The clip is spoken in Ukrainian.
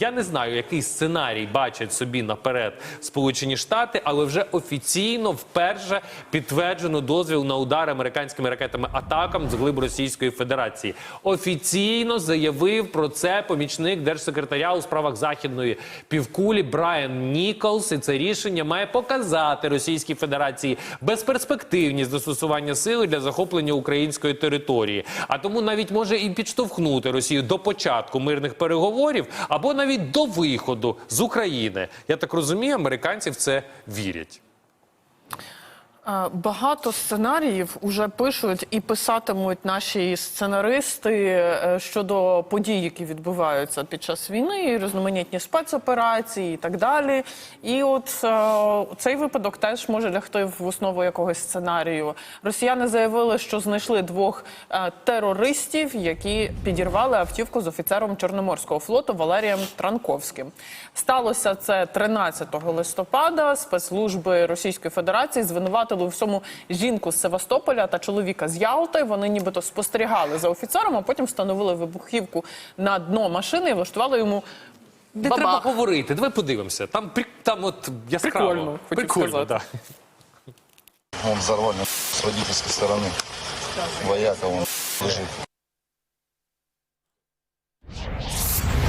Я не знаю, який сценарій бачать собі наперед Сполучені Штати, але вже офіційно вперше підтверджено дозвіл на удар американськими ракетами атакам з глиб Російської Федерації. Офіційно заявив про це помічник держсекретаря у справах західної півкулі Брайан Ніколс. І це рішення має показати Російській Федерації безперспективність застосування сили для захоплення української території. А тому навіть може і підштовхнути Росію до початку мирних переговорів або навіть до виходу з України. Я так розумію, американців це вірять. Е, Багато сценаріїв уже пишуть і писатимуть наші сценаристи е, щодо подій, які відбуваються під час війни, і різноманітні спецоперації і так далі. І от е, цей випадок теж може лягти в основу якогось сценарію. Росіяни заявили, що знайшли двох терористів, які підірвали автівку з офіцером Чорноморського флоту Валерієм Транковським. Сталося це 13 листопада. Спецслужби Російської Федерації звинуватили у всьому жінку з Севастополя та чоловіка з Ялти. Вони нібито спостерігали за офіцером, а потім встановили вибухівку на дно машини і влаштували йому Не бабах. треба говорити. Давай подивимося. Там там от яскраво. Прикольно, хотів Прикольно, сказати. да. Он взорвали с водительской стороны. Вояка он лежит.